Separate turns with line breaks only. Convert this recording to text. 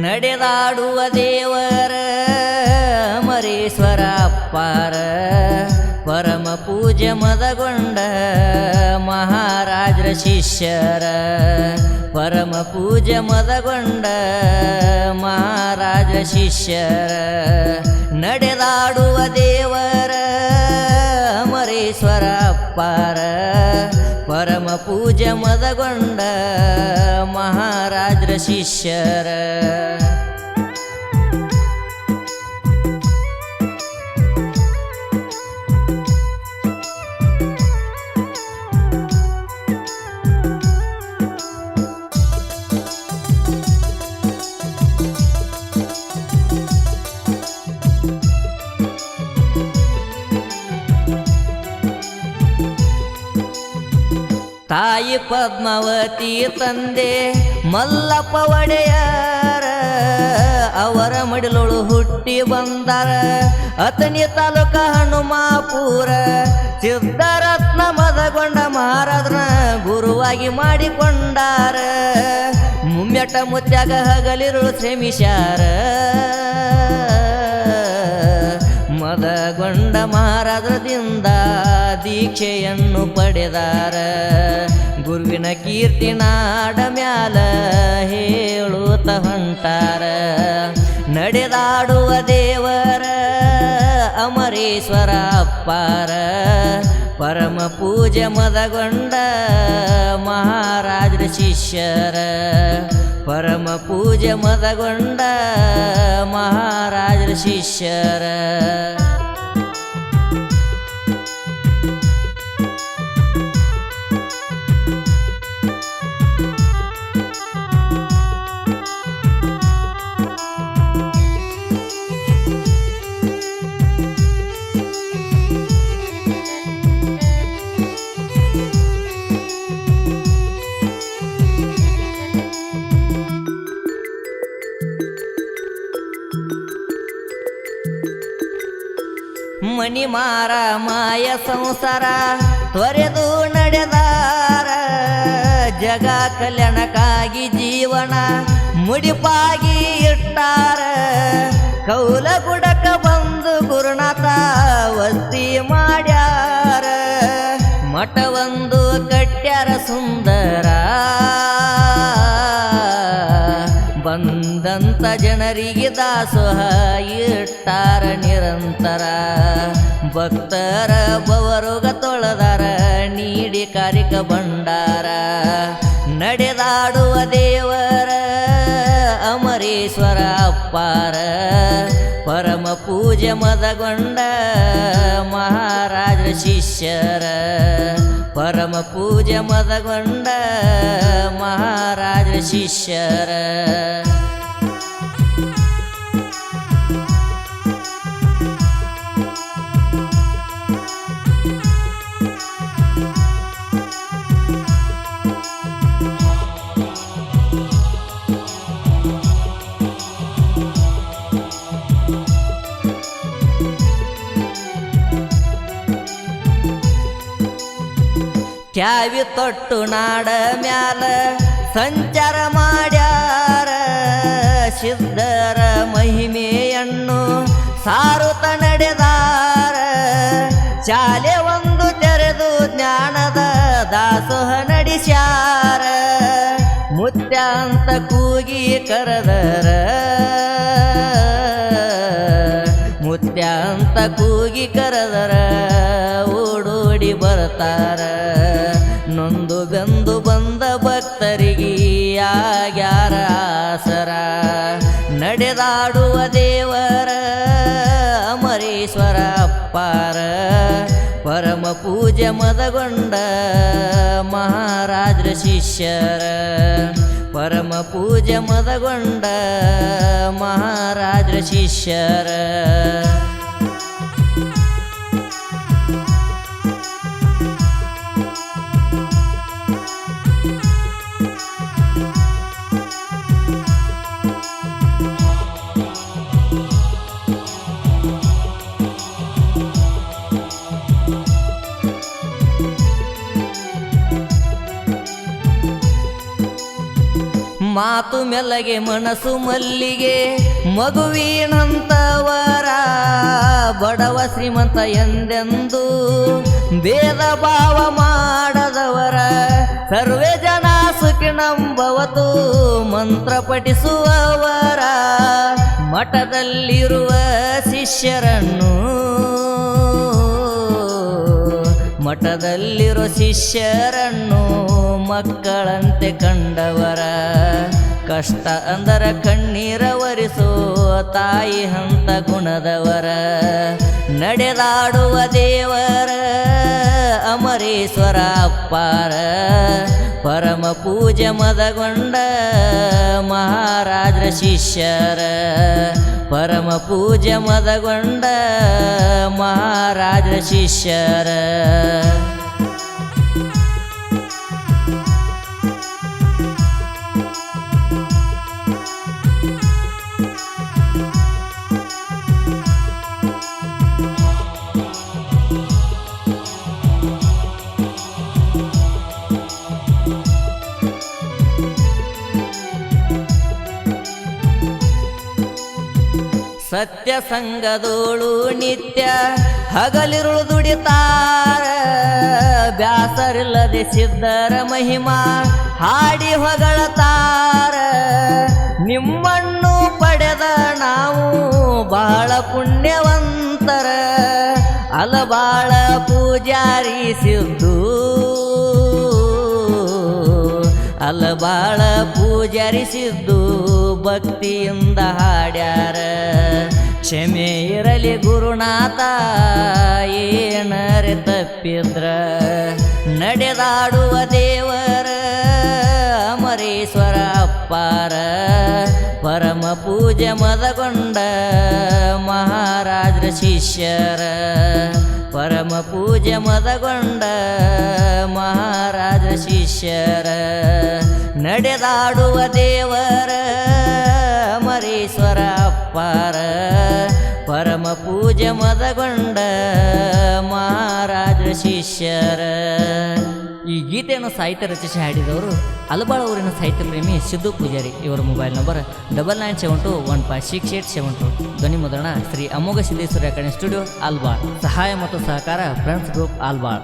ನಡೆದಾಡುವ ದೇವರ ಮರೇಶ್ವರ ಅಪ್ಪಾರ ಪರಮ ಪೂಜೆ ಮದಗೊಂಡ ಮಹಾರಾಜರ ಶಿಷ್ಯರ ಪರಮ ಪೂಜೆ ಮದಗೊಂಡ ಮಹಾರಾಜ ಶಿಷ್ಯರ ನಡೆದಾಡುವ ದೇವರ ಮರೇಶ್ವರ ಅಪ್ಪಾರ ಪರಮ ಪೂಜೆ ಮದಗೊಂಡ ಮಹಾರಾಜರ ಶಿಷ್ಯರ ತಾಯಿ ಪದ್ಮಾವತಿ ತಂದೆ ಮಲ್ಲಪ್ಪ ಒಡೆಯರ, ಅವರ ಮಡಿಲೊಳು ಹುಟ್ಟಿ ಬಂದಾರ. ಅತನಿ ತಾಲೂಕ ಹನುಮಾಪುರ, ಸಿದ್ಧರತ್ನ ಮದಗೊಂಡ ಮಹಾರಾಜನ ಗುರುವಾಗಿ ಮಾಡಿಕೊಂಡಾರ. ಮುಮ್ಮೆಟ ಮುತ್ಯಾಗ ಹಗಲಿರುಳು ಶ್ರಮಿಸ್ಯಾರ. ಮದಗೊಂಡ ಮಹಾರಾಜದಿಂದ ದೀಕ್ಷೆಯನ್ನು ಪಡೆದಾರ. ಗುರುವಿನ ಕೀರ್ತಿ ನಾಡ ಮ್ಯಾಲ ಹೇಳುತ್ತ ಹೊಂಟಾರ. ನಡೆದಾಡುವ ದೇವರ ಅಮರೇಶ್ವರ ಅಪ್ಪಾರ. ಪರಮ ಪೂಜೆ ಮದಗೊಂಡ ಮಹಾರಾಜರ ಶಿಷ್ಯರ. ಪರಮ ಪೂಜೆ ಮದಗೊಂಡ ಮಹಾರಾಜರ ಶಿಷ್ಯರ. ಮಣಿಮಾರ ಮಾಯ ಸಂಸಾರ ತೊರೆದು ನಡೆದಾರ ಜಗ ಕಲ್ಯಾಣಕ್ಕಾಗಿ ಜೀವನ ಮುಡಿಪಾಗಿ ಇಟ್ಟಾರ. ಕೌಲ ಗುಡಕ ದಾಸೋಹ ಇಟ್ಟಾರ ನಿರಂತರ. ಭಕ್ತರ ಬವರುಗ ತೊಳೆದಾರ, ನೀಡಿ ಕಾರಿಕ ಬಂಡಾರ ನಡೆದಾಡುವ ದೇವರ ಅಮರೇಶ್ವರ ಅಪ್ಪಾರ. ಪರಮ ಪೂಜೆ ಮದಗೊಂಡ ಮಹಾರಾಜರ ಶಿಷ್ಯರ. ಪರಮ ಪೂಜೆ ಮದಗೊಂಡ ಮಹಾರಾಜರ ಶಿಷ್ಯರ. ಕ್ಯಾವಿ ತೊಟ್ಟು ನಾಡ ಮ್ಯಾಲ ಸಂಚಾರ ಮಾಡ್ಯಾರ. ಸಿದ್ಧರ ಮಹಿಮೆಯನ್ನು ಸಾರುತ ನಡೆದಾರ. ಶಾಲೆ ಒಂದು ತೆರೆದು ಜ್ಞಾನದ ದಾಸೋಹ ನಡೆಸ್ಯಾರ. ಮುತ್ಯಾಂತ ಕೂಗಿ ಕರೆದರ. ಮುತ್ಯಾಂತ ಕೂಗಿ ಕರೆದರ. ಓಡೋಡಿ ಬರ್ತಾರ. ನೊಂದು ಬೆಂದು ಬಂದ ಭಕ್ತರಿಗೆ ಆಗ್ಯಾರ ಆಸರ? ನಡೆದಾಡುವ ದೇವರ ಅಮರೇಶ್ವರ ಅಪ್ಪಾರ, ಪರಮ ಪೂಜೆ ಮದಗೊಂಡ ಮಹಾರಾಜರ ಶಿಷ್ಯರ, ಪರಮ ಪೂಜೆ ಮದಗೊಂಡ ಮಹಾರಾಜರ ಶಿಷ್ಯರ. ಮಾತು ಮೆಲ್ಲಗೆ ಮನಸ್ಸು ಮಲ್ಲಿಗೆ. ಮಗುವಿನಂತವರ ಬಡವ ಶ್ರೀಮಂತ ಎಂದೆಂದು ಭೇದ ಭಾವ ಮಾಡದವರ. ಸರ್ವೇ ಜನ ಸುಖಿಣಂಬವತು ಮಂತ್ರ ಪಠಿಸುವವರ. ಮಠದಲ್ಲಿರುವ ಶಿಷ್ಯರನ್ನು ಮಠದಲ್ಲಿರೋ ಶಿಷ್ಯರನ್ನು ಮಕ್ಕಳಂತೆ ಕಂಡವರ ಕಷ್ಟ ಅಂದರ ಕಣ್ಣೀರ ಒರೆಸೋ ತಾಯಿ ಹಂತ ಗುಣದವರ ನಡೆದಾಡುವ ದೇವರ ಅಮರೇಶ್ವರ ಅಪ್ಪಾರ ಪರಮ ಪೂಜೆ ಮದಗೊಂಡ ಮಹಾರಾಜರ ಶಿಷ್ಯರ ಪರಮ ಪೂಜೆ ಮದಗೊಂಡ ಮಹಾರಾಜರ ಶಿಷ್ಯರ. ಸತ್ಯ ಸಂಗದೋಳು ನಿತ್ಯ ಹಗಲಿರುಳು ದುಡಿತಾರ. ಬ್ಯಾಸರಿಲ್ಲದೆ ಸಿದ್ಧರ ಮಹಿಮಾ ಹಾಡಿ ಹೊಗಳತಾರ. ನಿಮ್ಮನ್ನು ಪಡೆದ ನಾವು ಬಹಳ ಪುಣ್ಯವಂತರ. ಅಲಬಾಳ ಪೂಜಾರಿ ಸಿದ್ದು. ಅಲಬಾಳ ಪೂಜರಿಸಿದ್ದು ಭಕ್ತಿಯಿಂದ ಹಾಡ್ಯಾರ. ಕ್ಷಮೆ ಇರಲಿ ಗುರುನಾಥ, ಏನರೆ ತಪ್ಪಿದ್ರ. ನಡೆದಾಡುವ ದೇವರ, ಅಮರೇಶ್ವರ ಅಪ್ಪಾರ. ಪರಮ ಪೂಜೆ ಮದಗೊಂಡ ಮಹಾರಾಜರ ಶಿಷ್ಯರ. ಪರಮ ಪೂಜೆ ಮದಗೊಂಡ ಮಹಾರಾಜ ಶಿಷ್ಯರ. ನಡೆದಾಡುವ ದೇವರ ಅಪ್ಪಾರ ಪರಮ ಪೂಜೆ ಮದಗೊಂಡ ಮಹಾರಾಜ ಶಿಷ್ಯರ. ಈ ಗೀತೆಯನ್ನು ಸಾಹಿತ್ಯ ರಚಿಸಿ ಹಾಡಿದವರು ಅಲಬಾಳ ಊರಿನ ಸಾಹಿತ್ಯ ಪ್ರೇಮಿ ಸಿದ್ದು ಪೂಜಾರಿ. ಇವರ mobile number double nine seven two one five six eight seven two ಧ್ವನಿ ಮುದ್ರಣ ಶ್ರೀ ಅಮೋಘ ಸಿದ್ದೇಶ್ವರ ಕಣೆ ಸ್ಟುಡಿಯೋ ಆಲ್ಬಾಳ್ ಸಹಾಯ ಮತ್ತು ಸಹಕಾರ ಫ್ರೆಂಡ್ಸ್ ಗ್ರೂಪ್ ಆಲ್ಬಾಳ್